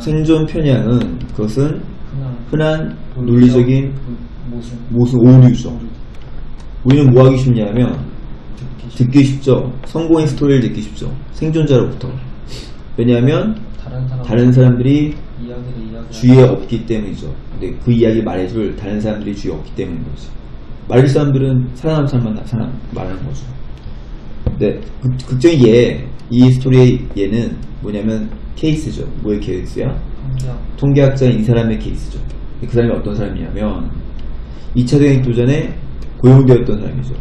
생존 편향은 그것은 흔한 논리적인 모순 오류죠. 우리는 뭐 하기 쉽냐면 듣기 쉽 쉽죠. 성공의 스토리를 듣기 쉽죠. 생존자로부터. 왜냐하면 다른 사람 다른 사람들이 주위에 없기 때문이죠. 근데 그 이야기 말해줄 다른 사람들이 주위에 없기 때문인 거죠. 말할 사람들은 살아남은 사람만 사람 말하는 거죠. 네, 극, 극적인 얘, 이 스토리의 얘는 뭐냐면 케이스죠. 뭐의 케이스야? 통계학 통계학자인 이 사람의 케이스죠. 그 사람이 어떤 사람이냐면 2차 대행도전에 고용되었던 사람이죠.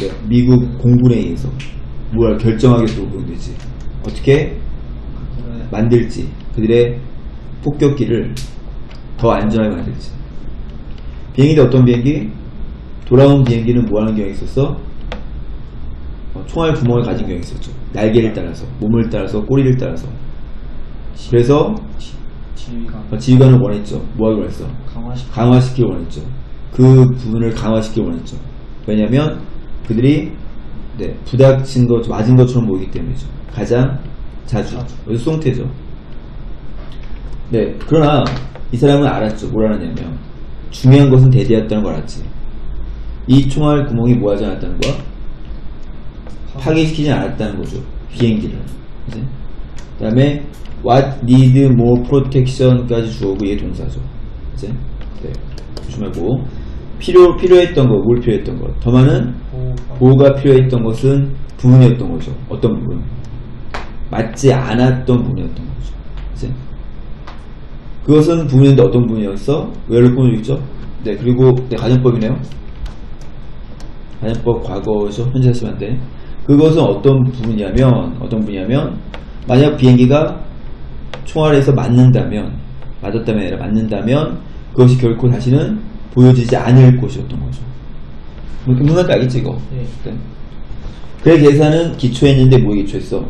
네, 미국 공군에 의해서 뭘 결정하겠다고 고용되지. 어떻게 만들지. 그들의 폭격기를 더 안전하게 만들지. 비행기도 어떤 비행기? 돌아온 비행기는 뭐 하는 경향이 있었어? 어, 총알 구멍을 가진 경향이 있었죠. 날개를 따라서, 몸을 따라서, 꼬리를 따라서. 그래서 지, 지휘관 어, 지휘관을 원했죠. 뭐 하기 원했어? 강화시키 강화시키기 원했죠. 그 부분을 강화시키기 원했죠. 왜냐면 그들이 네, 부닥친 것, 맞은 것처럼 보이기 때문이죠. 가장 자주. 자주. 여기 송태죠. 네, 그러나 이 사람은 알았죠. 뭘 알았냐면 중요한 것은 대대였다는 걸 알았지. 이 총알 구멍이 뭐 하지 않았다는 거야? 파괴시키지 않았다는 거죠. 비행기를. 그지? 그 다음에 what need more protection까지 주어고 얘 동사죠. 그지? 네. 조심하고. 필요, 필요했던 거, 뭘 필요했던 거. 더 많은 보호가 필요했던 것은 부분이었던 거죠. 어떤 부분? 맞지 않았던 부분이었던 거죠. 그지? 그것은 부분인데 어떤 부분이었어? 왜를 꾸며주겠죠? 네, 그리고 네, 가정법이네요. 가정법 과거죠. 현재 하시면 안 돼. 그것은 어떤 부분이냐면, 어떤 부분이냐면, 만약 비행기가 총알에서 맞는다면, 맞았다면 아니라 맞는다면, 그것이 결코 다시는 보여지지 않을 것이었던 거죠. 뭐, 문학도 알겠지, 이거? 네. 네. 그의 계산은 기초했는데 뭐에 기초했어?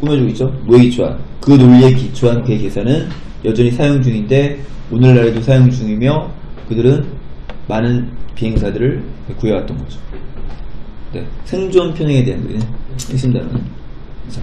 꾸며주고 있죠? 뭐에 기초한? 그 논리에 기초한 그의 계산은 여전히 사용 중인데 오늘날에도 사용 중이며 그들은 많은 비행사들을 구해왔던 거죠. 네. 생존 편향에 대한 핵심 단어는 자,